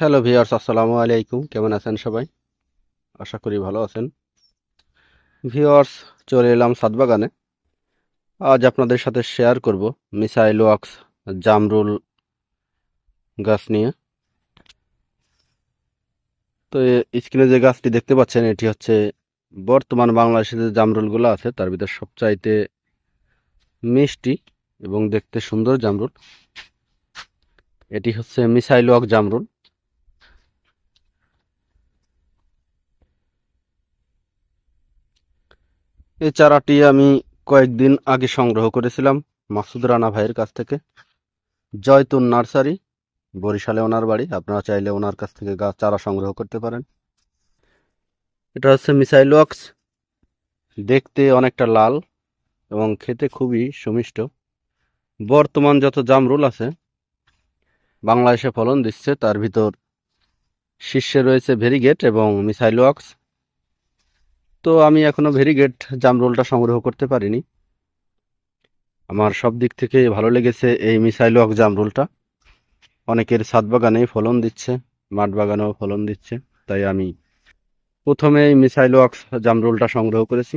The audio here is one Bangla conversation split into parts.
হ্যালো ভিউয়ার্স আসসালামু আলাইকুম। কেমন আছেন সবাই? আশা করি ভালো আছেন। ভিউয়ার্স চলে এলাম সাতবাগানে। আজ আপনাদের সাথে শেয়ার করব মিসাইল ওয়াক্স জামরুল গাছ নিয়ে। তো স্ক্রিনে যে গাছটি দেখতে পাচ্ছেন, এটি হচ্ছে বর্তমান বাংলাদেশে যে জামরুলগুলো আছে, তার ভিতরে সবচাইতে মিষ্টি এবং দেখতে সুন্দর জামরুল। এটি হচ্ছে মিসাইল ওয়াক জামরুল। এই চারাটি আমি কয়েকদিন আগে সংগ্রহ করেছিলাম মাসুদ রানা ভাইয়ের কাছ থেকে। জয়তুন নার্সারি, বরিশালে ওনার বাড়ি। আপনারা চাইলে ওনার কাছ থেকে গাছ চারা সংগ্রহ করতে পারেন। এটা হচ্ছে মিসাইল ওয়াক্স। দেখতে অনেকটা লাল এবং খেতে খুবই সুমিষ্ট। বর্তমান যত জামরুল আছে, বাংলাদেশে ফলন দিচ্ছে, তার ভিতর শীর্ষে রয়েছে ভেরিগেট এবং মিসাইল ওয়াক্স। তো আমি এখনও ভেরিগেট জামরুলটা সংগ্রহ করতে পারিনি। আমার সব দিক থেকে ভালো লেগেছে এই মিসাইল ওয়াক জামরুলটা অনেকের ছাদ বাগানে ফলন দিচ্ছে, মাঠ বাগানেও ফলন দিচ্ছে, তাই আমি প্রথমে এই মিসাইল ওয়াক্স জামরুলটা সংগ্রহ করেছি।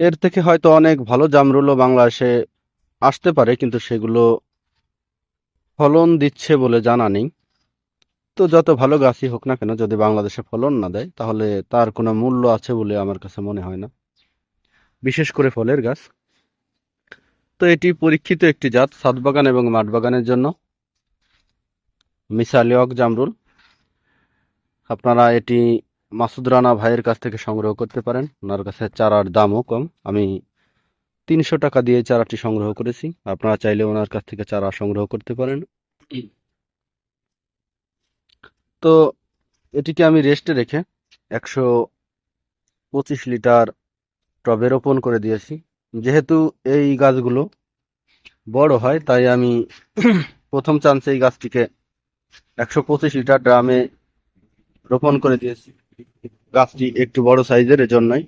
এর থেকে হয়তো অনেক ভালো জামরুলও বাংলাদেশে আসতে পারে, কিন্তু সেগুলো ফলন দিচ্ছে বলে জানা নেই। তো যত ভালো গাছই হোক না কেন, যদি বাংলাদেশে ফলন না দেয়, তাহলে তার কোনো মূল্য আছে বলে আমার কাছে মনে হয় না। বিশেষ করে ফলের গাছ। তো এটি পরীক্ষিত একটি জাত ছাদ বাগান এবং মাঠ বাগানের জন্য মিসালিয়ক জামরুল, আপনারা এটি মাসুদ রানা ভাইয়ের কাছ থেকে সংগ্রহ করতে পারেন। ওনার কাছে চারার দামও কম। আমি তিনশো টাকা দিয়ে চারাটি সংগ্রহ করেছি। আপনারা চাইলে ওনার কাছ থেকে চারা সংগ্রহ করতে পারেন। তো এটিকে আমি রেস্টে রেখে একশো পঁচিশ লিটার টবে রোপণ করে দিয়েছি। যেহেতু এই গাছগুলো বড় হয়, তাই আমি প্রথম চান্সে এই গাছটিকে একশো পঁচিশ লিটার ড্রামে রোপণ করে দিয়েছি। গাছটি একটু বড় সাইজের এজন্যই।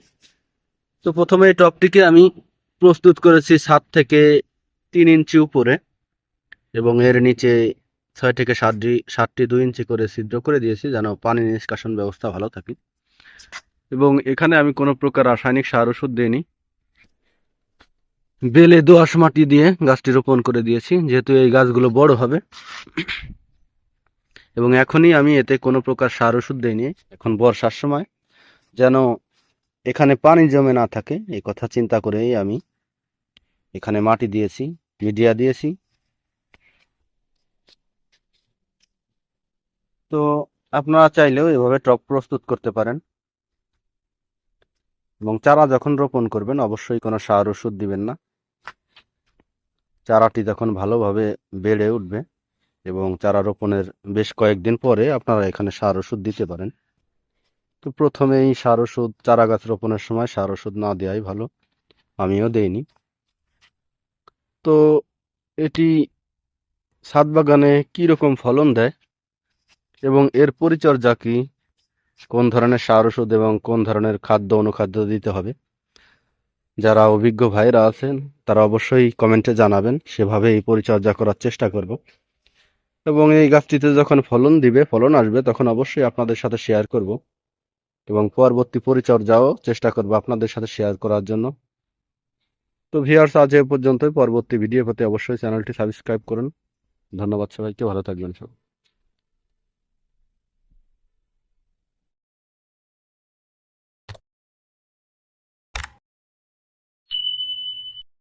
তো প্রথমে এই টবটিকে আমি প্রস্তুত করেছি সাত থেকে তিন ইঞ্চি উপরে এবং এর নিচে ছয় থেকে সাতটি সাতটি দুই ইঞ্চি করে ছিদ্র করে দিয়েছি যেন পানি নিষ্কাশন ব্যবস্থা ভালো থাকে। এবং এখানে আমি কোনো প্রকার রাসায়নিক সার ওষুধ দিইনি। বেলে দোআঁশ মাটি দিয়ে গাছটি রোপণ করে দিয়েছি, যেহেতু এই গাছগুলো বড় হবে। এবং এখনই আমি এতে কোনো প্রকার সার ওষুধ দিইনি, এখন বর্ষার সময়। যেন এখানে পানি জমে না থাকে, এই কথা চিন্তা করেই আমি এখানে মাটি দিয়েছি, মিডিয়া দিয়েছি। তো আপনারা চাইলেও এভাবে টব প্রস্তুত করতে পারেন। এবং চারা যখন রোপণ করবেন, অবশ্যই কোনো সার ওষুধ দিবেন না। চারাটি যখন ভালোভাবে বেড়ে উঠবে এবং চারা রোপণের বেশ কয়েকদিন পরে আপনারা এখানে সার ওষুধ দিতে পারেন। তো প্রথমেই সার ওষুধ, চারা গাছ রোপণের সময় সার ওষুধ না দেওয়াই ভালো। আমিও দেইনি। তো এটি ছাদ বাগানে কীরকম ফলন দেয়? এবং এর পরিচর্যা কি? কোন ধরনের সার ওষুধ এবং কোন ধরনের খাদ্য অনুখাদ্য দিতে হবে? যারা অভিজ্ঞ ভাইরা আছেন, তারা অবশ্যই কমেন্টে জানাবেন সেভাবে এই পরিচর্যা করার চেষ্টা করব। এবং এই গাছটিতে যখন ফলন দিবে, ফলন আসবে, তখন অবশ্যই আপনাদের সাথে শেয়ার করব। এবং পরবর্তী পরিচর্যাও চেষ্টা করব আপনাদের সাথে শেয়ার করার জন্য। তো ভিউয়ার্স আজ এ পর্যন্তই। পরবর্তী ভিডিও পেতে অবশ্যই চ্যানেলটি সাবস্ক্রাইব করুন। ধন্যবাদ সবাইকে, ভালো থাকবেন সব